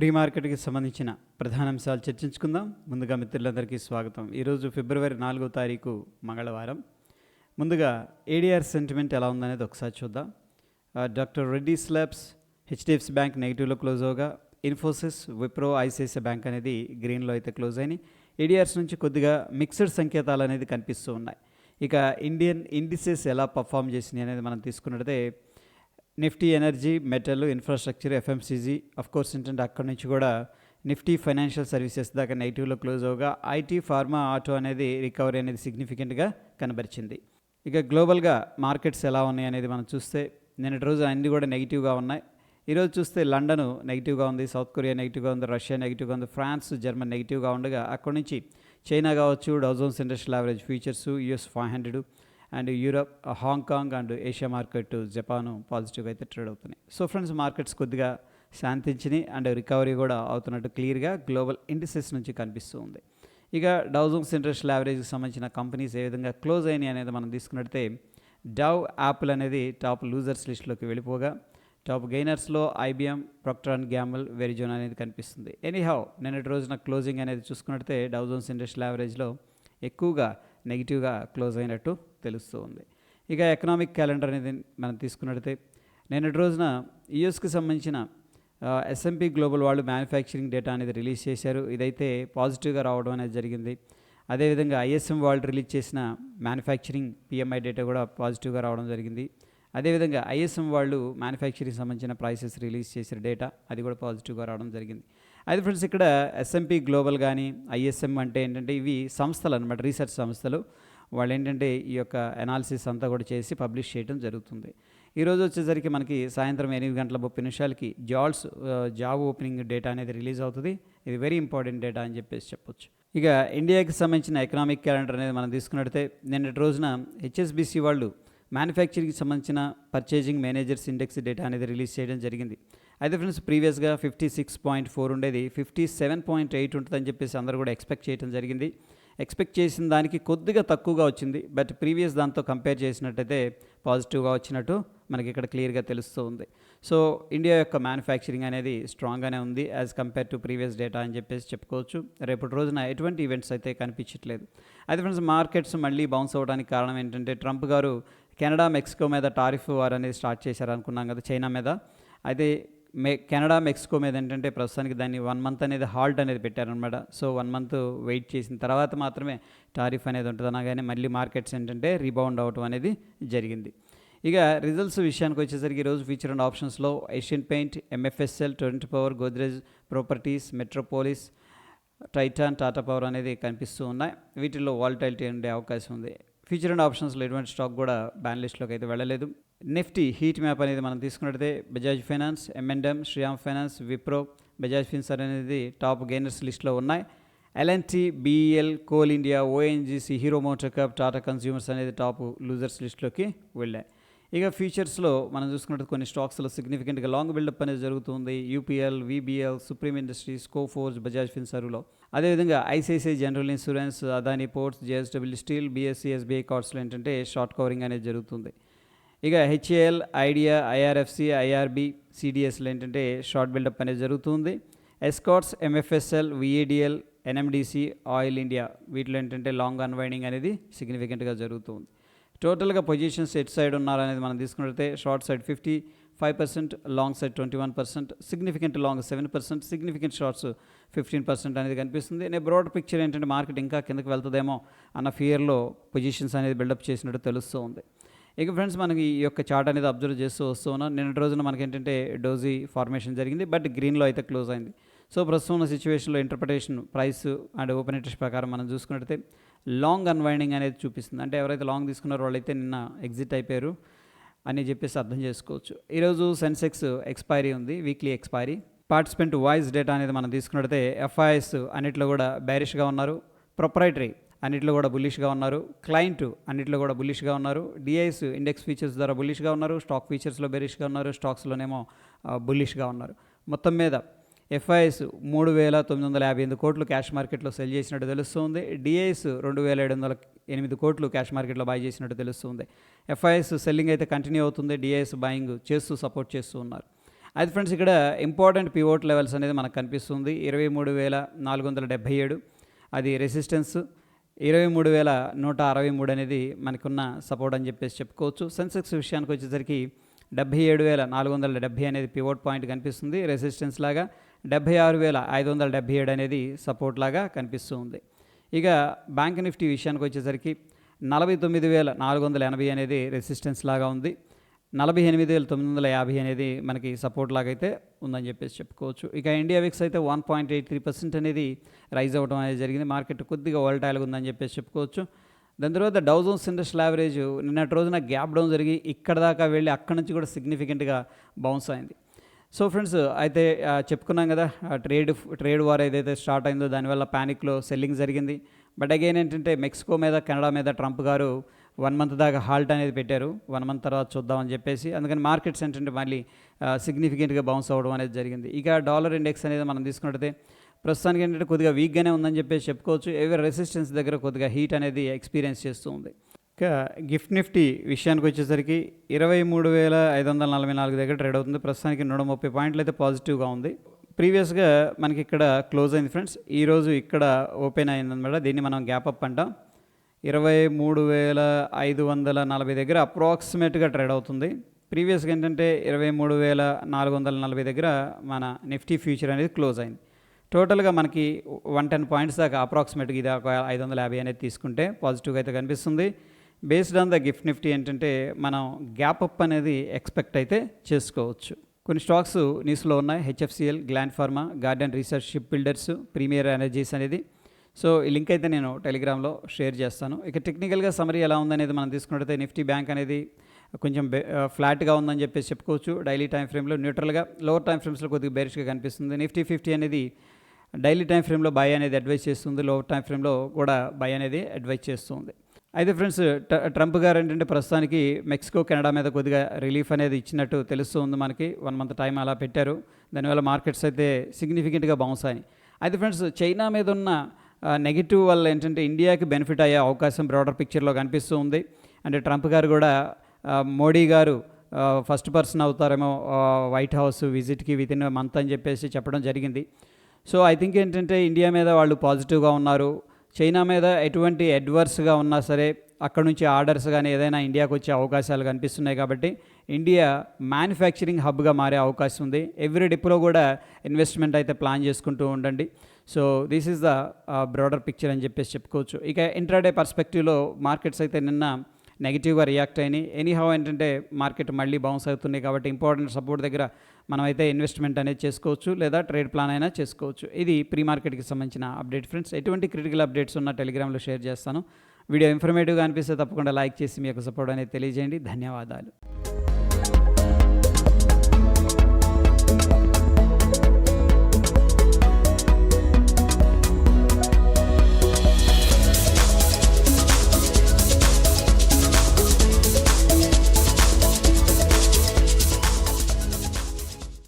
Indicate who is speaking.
Speaker 1: Pre మార్కెట్కి సంబంధించిన ప్రధాన అంశాలు చర్చించుకుందాం. ముందుగా మిత్రులందరికీ స్వాగతం. ఈరోజు ఫిబ్రవరి నాలుగో తారీఖు మంగళవారం. ముందుగా ఏడిఆర్ సెంటిమెంట్ ఎలా ఉందనేది ఒకసారి చూద్దాం. Doctor Reddy labs HDFC bank నెగిటివ్లో close అవగా ఇన్ఫోసిస్ విప్రో ఐసిఐసిఐ బ్యాంక్ అనేది గ్రీన్లో అయితే క్లోజ్ అయినాయి. ఏడిఆర్స్ నుంచి కొద్దిగా మిక్స్డ్ సంకేతాలు అనేది కనిపిస్తూ ఉన్నాయి. ఇక ఇండియన్ ఇండిసెస్ ఎలా పర్ఫామ్ చేసినాయి అనేది మనం తీసుకున్నట్టే Nifty energy metal infrastructure FMCG of course ఏంటంటే అక్కడ నుంచి కూడా నిఫ్టీ ఫైనాన్షియల్ సర్వీసెస్ దాకా నెగిటివ్లో క్లోజ్ అవగా ఐటీ ఫార్మా ఆటో అనేది రికవరీ అనేది సిగ్నిఫికెంట్గా కనబరిచింది. ఇక గ్లోబల్గా మార్కెట్స్ ఎలా ఉన్నాయి అనేది మనం చూస్తే నిన్నటి రోజు అన్ని కూడా నెగిటివ్గా ఉన్నాయి. ఈరోజు చూస్తే లండన్ నెగిటివ్గా ఉంది సౌత్ కొరియా నెగిటివ్గా ఉంది రష్యా నెగిటివ్గా ఉంది ఫ్రాన్స్ జర్మన్ నెగిటివ్గా ఉండగా అక్కడి నుంచి చైనా కావచ్చు Dow Jones industrial average futures US five hundred and Europe Hong Kong and Asia market Japan పాజిటివ్గా అయితే ట్రేడ్ అవుతున్నాయి. సో ఫ్రెండ్స్ మార్కెట్స్ కొద్దిగా శాంతించినాయి అండ్ రికవరీ కూడా అవుతున్నట్టు క్లియర్గా గ్లోబల్ ఇండిసెస్ నుంచి కనిపిస్తూ ఉంది. ఇక డౌజోన్స్ ఇంట్రెస్ట్ యావరేజ్కి సంబంధించిన కంపెనీస్ ఏ విధంగా క్లోజ్ అయినాయి అనేది మనం తీసుకున్నట్టయితే డవ్ యాపిల్ అనేది టాప్ లూజర్స్ లిస్ట్లోకి వెళ్ళిపోగా top గెయినర్స్లో IBM Procter and Gamble Verizon అనేది కనిపిస్తుంది. ఎనీహౌ నిన్నటి రోజున క్లోజింగ్ అనేది చూసుకున్నట్టే డౌజోన్స్ ఇండస్ట్రియల్ యావరేజ్లో ఎక్కువగా నెగిటివ్గా క్లోజ్ అయినట్టు తెలుస్తూ ఉంది. ఇక ఎకనామిక్ క్యాలెండర్ అనేది మనం తీసుకున్నట్టయితే నిన్నటి రోజున యుఎస్కి సంబంధించిన ఎస్ఎంపి గ్లోబల్ వాళ్ళు మ్యానుఫ్యాక్చరింగ్ డేటా అనేది రిలీజ్ చేశారు. ఇదైతే పాజిటివ్గా రావడం అనేది జరిగింది. అదేవిధంగా ఐఎస్ఎం వాళ్ళు రిలీజ్ చేసిన మ్యానుఫ్యాక్చరింగ్ పిఎంఐ డేటా కూడా పాజిటివ్గా రావడం జరిగింది. అదేవిధంగా ఐఎస్ఎం వాళ్ళు మ్యానుఫ్యాక్చరింగ్ సంబంధించిన ప్రైసెస్ రిలీజ్ చేసిన డేటా అది కూడా పాజిటివ్గా రావడం జరిగింది. అయితే ఫ్రెండ్స్ ఇక్కడ ఎస్ఎంపి గ్లోబల్ కానీ ఐఎస్ఎం అంటే ఏంటంటే ఇవి సంస్థలు అనమాట రీసెర్చ్ సంస్థలు. వాళ్ళు ఏంటంటే ఈ యొక్క అనాలిసిస్ అంతా కూడా చేసి పబ్లిష్ చేయడం జరుగుతుంది. ఈరోజు వచ్చేసరికి మనకి సాయంత్రం ఎనిమిది గంటల ముప్పై నిమిషాలకి జాల్స్ జాబ్ ఓపెనింగ్ డేటా అనేది రిలీజ్ అవుతుంది. ఇది వెరీ ఇంపార్టెంట్ డేటా అని చెప్పేసి చెప్పొచ్చు. ఇక ఇండియాకి సంబంధించిన ఎకనామిక్ క్యాలెండర్ అనేది మనం తీసుకున్నట్టయితే నిన్నటి రోజున హెచ్ఎస్బిసి వాళ్ళు మ్యానుఫ్యాక్చరింగ్కి సంబంధించిన పర్చేజింగ్ మేనేజర్స్ ఇండెక్స్ డేటా అనేది రిలీజ్ చేయడం జరిగింది. అయితే ఫ్రెండ్స్ ప్రీవియస్గా ఫిఫ్టీ సిక్స్ పాయింట్ ఫోర్ ఉండేది. ఫిఫ్టీ సెవెన్ పాయింట్ ఎయిట్ ఉంటుందని చెప్పేసి అందరూ కూడా ఎక్స్పెక్ట్ చేయడం జరిగింది. ఎక్స్పెక్ట్ చేసిన దానికి కొద్దిగా తక్కువగా వచ్చింది. బట్ ప్రీవియస్ దాంతో కంపేర్ చేసినట్టయితే పాజిటివ్గా వచ్చినట్టు మనకి ఇక్కడ క్లియర్గా తెలుస్తూ ఉంది. సో ఇండియా యొక్క మ్యానుఫ్యాక్చరింగ్ అనేది స్ట్రాంగ్గానే ఉంది as compare to previous data అని చెప్పేసి చెప్పుకోవచ్చు. రేపటి రోజున ఎటువంటి ఈవెంట్స్ అయితే కనిపించట్లేదు. అయితే ఫ్రెండ్స్ మార్కెట్స్ మళ్ళీ బౌన్స్ అవ్వడానికి కారణం ఏంటంటే ట్రంప్ గారు కెనడా మెక్సికో మీద టారిఫ్ వార్ అనేది స్టార్ట్ చేశారు అనుకున్నాం కదా చైనా మీద. అయితే మే కెనడా మెక్సికో మీద ఏంటంటే ప్రస్తుతానికి దాన్ని వన్ మంత్ అనేది హాల్ట్ అనేది పెట్టారనమాట సో వన్ మంత్ వెయిట్ చేసిన తర్వాత మాత్రమే టారిఫ్ అనేది ఉంటుంది. అనగానే మళ్ళీ మార్కెట్స్ ఏంటంటే రీబౌండ్ అవటం అనేది జరిగింది. ఇక రిజల్ట్స్ విషయానికి వచ్చేసరికి ఈరోజు ఫ్యూచర్ అండ్ ఆప్షన్స్లో Asian paint MFSL twenty power Godrej properties Metropolis Titan Tata power అనేది కనిపిస్తూ ఉన్నాయి. వీటిల్లో వాలిటాలిటీ ఉండే అవకాశం ఉంది. ఫ్యూచర్ అండ్ ఆప్షన్స్లో ఎటువంటి స్టాక్ కూడా బ్యాన్ లిస్ట్లోకి అయితే వెళ్ళలేదు. నిఫ్టీ హీట్ మ్యాప్ అనేది మనం తీసుకున్నట్టయితే Bajaj finance M and M Shriram finance Wipro Bajaj Finserv అనేది టాప్ గెయినర్స్ లిస్ట్లో ఉన్నాయి. L and T BEL Coal India ONGC Hero MotoCorp Tata consumers అనేది టాప్ లూజర్స్ లిస్ట్లోకి వెళ్ళాయి. ఇక ఫ్యూచర్స్లో మనం చూసుకున్నట్టు కొన్ని స్టాక్స్లో సిగ్నిఫికెంట్గా లాంగ్ బిల్డప్ అనేది జరుగుతుంది. UPL VBL supreme industries Coforge Bajaj ఫిన్సర్లో. అదేవిధంగా ICICI general insurance Adani ports JSW steel BSE SBI కార్డ్స్లో ఏంటంటే షార్ట్ కవరింగ్ అనేది జరుగుతుంది. ఇక హెచ్ఏఎల్ ఐడియా ఐఆర్ఎఫ్సి ఐఆర్బి సిడిఎస్లు ఏంటంటే షార్ట్ బిల్డప్ అనేది జరుగుతుంది. Escorts MFSL VADL NMDC oil India వీటిలో ఏంటంటే లాంగ్ అన్వైండింగ్ అనేది సిగ్నిఫికెంట్గా జరుగుతుంది. టోటల్గా పొజిషన్స్ ఎట్ సైడ్ ఉన్నారనేది మనం తీసుకున్నట్లయితే short side fifty five percent long side twenty one percent significant long seven percent significant shorts fifteen percent అనేది కనిపిస్తుంది. నేను బ్రాడ్ పిక్చర్ ఏంటంటే మార్కెట్ ఇంకా కిందకి వెళ్తుందేమో అన్న ఫియర్లో పొజిషన్స్ అనేది బిల్డప్ చేసినట్టు తెలుస్తూ ఉంది ఇక ఫ్రెండ్స్ మనకి ఈ యొక్క చార్ట్ అనేది అబ్జర్వ్ చేస్తూ వస్తూ ఉన్నాం నిన్నటి రోజున మనకి ఏంటంటే డోజీ ఫార్మేషన్ జరిగింది బట్ గ్రీన్లో అయితే క్లోజ్ అయింది. సో ప్రస్తుతం ఉన్న సిచ్యువేషన్లో interpretation price and open interest ప్రకారం మనం చూసుకున్నట్టయితే లాంగ్ అన్వైండింగ్ అనేది చూపిస్తుంది. అంటే ఎవరైతే లాంగ్ తీసుకున్నారో వాళ్ళైతే నిన్న ఎగ్జిట్ అయిపోయారు అని చెప్పేసి అర్థం చేసుకోవచ్చు. ఈరోజు సెన్సెక్స్ ఎక్స్పైరీ ఉంది weekly expiry participant wise data అనేది మనం తీసుకున్నట్టయితే ఎఫ్ఐఎస్ అన్నిట్లో కూడా బ్యారిష్గా ఉన్నారు. ప్రొపరైటరీ అన్నిట్లో కూడా బుల్లిష్గా ఉన్నారు. క్లయింట్ అన్నిట్లో కూడా బుల్లిష్గా ఉన్నారు. డిఐస్ ఇండెక్స్ ఫీచర్స్ ద్వారా బుల్లిష్గా ఉన్నారు. స్టాక్ ఫీచర్స్లో బెరిష్గా ఉన్నారు. స్టాక్స్లోనేమో బుల్లిష్గా ఉన్నారు. మొత్తం మీద ఎఫ్ఐఎస్ మూడు వేల తొమ్మిది వందల యాభై ఎనిమిది కోట్లు క్యాష్ మార్కెట్లో సెల్ చేసినట్టు తెలుస్తుంది. డిఐఎస్ రెండు వేల ఏడు వందల ఎనిమిది కోట్లు క్యాష్ మార్కెట్లో బై చేసినట్టు తెలుస్తుంది. ఎఫ్ఐఎస్ సెల్లింగ్ అయితే కంటిన్యూ అవుతుంది. డిఐఎస్ బయింగ్ చేస్తూ సపోర్ట్ చేస్తూ ఉన్నారు. అయితే ఫ్రెండ్స్ ఇక్కడ ఇంపార్టెంట్ పివోట్ లెవెల్స్ అనేది మనకు కనిపిస్తుంది. ఇరవై మూడు వేల నాలుగు వందల డెబ్బై ఏడు. అది రెసిస్టెన్స్ ఇరవై మూడు వేల నూట అరవై మూడు అనేది మనకున్న సపోర్ట్ అని చెప్పేసి చెప్పుకోవచ్చు. సెన్సెక్స్ విషయానికి వచ్చేసరికి డెబ్బై ఏడు వేల నాలుగు వందల డెబ్బై అనేది పివోట్ పాయింట్ కనిపిస్తుంది. రెసిస్టెన్స్ లాగా డెబ్బై ఆరు వేల ఐదు వందల డెబ్బై ఏడు అనేది సపోర్ట్ లాగా కనిపిస్తూ ఉంది. ఇక బ్యాంక్ నిఫ్టీ విషయానికి వచ్చేసరికి నలభై తొమ్మిది వేల నాలుగు వందల ఎనభై అనేది రెసిస్టెన్స్ లాగా ఉంది. నలభై ఎనిమిది వేల తొమ్మిది వందల యాభై అనేది మనకి సపోర్ట్ లాగా అయితే ఉందని చెప్పేసి చెప్పుకోవచ్చు. ఇక ఇండియా విక్స్ అయితే one point eight three percent అనేది రైజ్ అవ్వడం అనేది జరిగింది. మార్కెట్ కొద్దిగా వోల్టైల్గా ఉందని చెప్పేసి చెప్పుకోవచ్చు. దాని తర్వాత డౌజోన్స్ ఇండస్ట్రియల్ యావరేజ్ నిన్నటి రోజున గ్యాప్ డౌన్ జరిగి ఇక్కడ దాకా వెళ్ళి అక్కడి నుంచి కూడా సిగ్నిఫికెంట్గా బౌన్స్ అయింది. సో ఫ్రెండ్స్ అయితే చెప్పుకున్నాం కదా ట్రేడ్ ట్రేడ్ వార్ ఏదైతే స్టార్ట్ అయిందో దానివల్ల ప్యానిక్లో సెల్లింగ్ జరిగింది. బట్ అగైన్ ఏంటంటే మెక్సికో మీద కెనడా మీద ట్రంప్ గారు వన్ మంత్ దాకా హాల్ట్ అనేది పెట్టారు. వన్ మంత్ తర్వాత చూద్దామని చెప్పేసి అందుకని మార్కెట్స్ ఏంటంటే మళ్ళీ సిగ్నిఫికెంట్గా బౌన్స్ అవ్వడం అనేది జరిగింది. ఇక డాలర్ ఇండెక్స్ అనేది మనం తీసుకున్నట్టయితే ప్రస్తుతానికి ఏంటంటే కొద్దిగా వీక్గానే ఉందని చెప్పేసి చెప్పుకోవచ్చు. ఎవరి రెసిస్టెన్స్ దగ్గర కొద్దిగా హీట్ అనేది ఎక్స్పీరియన్స్ చేస్తూ ఉంది. ఇక గిఫ్ట్ నిఫ్టీ విషయానికి వచ్చేసరికి ఇరవై మూడు వేల ఐదు వందల నలభై నాలుగు దగ్గర ట్రేడ్ అవుతుంది. ప్రస్తుతానికి నూట ముప్పై పాయింట్లు అయితే పాజిటివ్గా ఉంది. ప్రీవియస్గా మనకి ఇక్కడ క్లోజ్ అయింది ఫ్రెండ్స్ ఈరోజు ఇక్కడ ఓపెన్ అయిందనమాట దీన్ని మనం గ్యాప్ అప్ అంటాం. ఇరవై మూడు వేల ఐదు వందల నలభై దగ్గర అప్రాక్సిమేట్గా ట్రేడ్ అవుతుంది. ప్రీవియస్గా ఏంటంటే ఇరవై మూడు వేల నాలుగు వందల నలభై దగ్గర మన నిఫ్టీ ఫ్యూచర్ అనేది క్లోజ్ అయింది. టోటల్గా మనకి వన్ టెన్ పాయింట్స్ దాకా అప్రాక్సిమేట్గా ఇది ఒక ఐదు వందల యాభై అనేది తీసుకుంటే పాజిటివ్గా అయితే కనిపిస్తుంది. Based on the GIFT Nifty ఏంటంటే మనం గ్యాప్ అప్ అనేది ఎక్స్పెక్ట్ అయితే చేసుకోవచ్చు. కొన్ని స్టాక్స్ న్యూస్లో ఉన్నాయి. HFCL Gland Pharma Garden research ship builders Premier Energies అనేది సో ఈ లింక్ అయితే నేను టెలిగ్రామ్లో షేర్ చేస్తాను. ఇక టెక్నికల్గా సమరీ ఎలా ఉందనేది మనం తీసుకున్నట్టయితే నిఫ్టీ బ్యాంక్ అనేది కొంచెం ఫ్లాట్గా ఉందని చెప్పేసి చెప్పుకోవచ్చు. డైలీ టైం ఫ్రేమ్లో న్యూట్రల్గా లోవర్ టైం ఫ్రేమ్స్లో కొద్దిగా బేరిష్గా కనిపిస్తుంది. నిఫ్టీ ఫిఫ్టీ అనేది డైలీ టైం ఫ్రేమ్లో బై అనేది అడ్వైస్ చేస్తుంది. లోవర్ టైం ఫ్రేమ్లో కూడా బై అనేది అడ్వైస్ చేస్తుంది. అయితే ఫ్రెండ్స్ ట- ట్రంప్ గారు ఏంటంటే ప్రస్తుతానికి మెక్సికో కెనడా మీద కొద్దిగా రిలీఫ్ అనేది ఇచ్చినట్టు తెలుస్తూ ఉంది మనకి. వన్ మంత్ టైం అలా పెట్టారు. దానివల్ల మార్కెట్స్ అయితే సిగ్నిఫికెంట్గా బౌన్స్ అయినాయి. అయితే ఫ్రెండ్స్ చైనా మీద ఉన్న నెగిటివ్ వల్ల ఏంటంటే ఇండియాకి బెనిఫిట్ అయ్యే అవకాశం బ్రాడర్ పిక్చర్లో కనిపిస్తూ ఉంది. అంటే ట్రంప్ గారు కూడా మోడీ గారు ఫస్ట్ పర్సన్ అవుతారేమో వైట్ హౌస్ విజిట్కి విత్ ఇన్ మంత్ అని చెప్పేసి చెప్పడం జరిగింది. సో ఐ థింక్ ఏంటంటే ఇండియా మీద వాళ్ళు పాజిటివ్గా ఉన్నారు. చైనా మీద ఎటువంటి అడ్వర్స్గా ఉన్నా సరే అక్కడ నుంచి ఆర్డర్స్ కానీ ఏదైనా ఇండియాకు వచ్చే అవకాశాలు కనిపిస్తున్నాయి కాబట్టి ఇండియా మ్యానుఫ్యాక్చరింగ్ హబ్గా మారే అవకాశం ఉంది. ఎవ్రీ డిప్లో కూడా ఇన్వెస్ట్మెంట్ అయితే ప్లాన్ చేసుకుంటూ ఉండండి. So this is the broader picture అని చెప్పేసి చెప్పుకోవచ్చు. ఇక ఇంట్రాడే పర్స్పెక్టివ్లో మార్కెట్స్ అయితే నిన్న నెగిటివ్గా రియాక్ట్ అయినాయి. ఎనీహౌ ఏంటంటే మార్కెట్ మళ్ళీ బౌన్స్ అవుతున్నాయి కాబట్టి ఇంపార్టెంట్ సపోర్ట్ దగ్గర మనమైతే ఇన్వెస్ట్మెంట్ అనేది చేసుకోవచ్చు లేదా ట్రేడ్ ప్లాన్ అయినా చేసుకోవచ్చు. ఇది ప్రీ మార్కెట్కి సంబంధించిన అప్డేట్ ఫ్రెండ్స్ ఎటువంటి క్రిటికల్ అప్డేట్స్ ఉన్న టెలిగ్రామ్లో షేర్ చేస్తాను. వీడియో ఇన్ఫర్మేటివ్గా అనిపిస్తే తప్పకుండా లైక్ చేసి మీ యొక్క సపోర్ట్ అనేది తెలియజేయండి. ధన్యవాదాలు.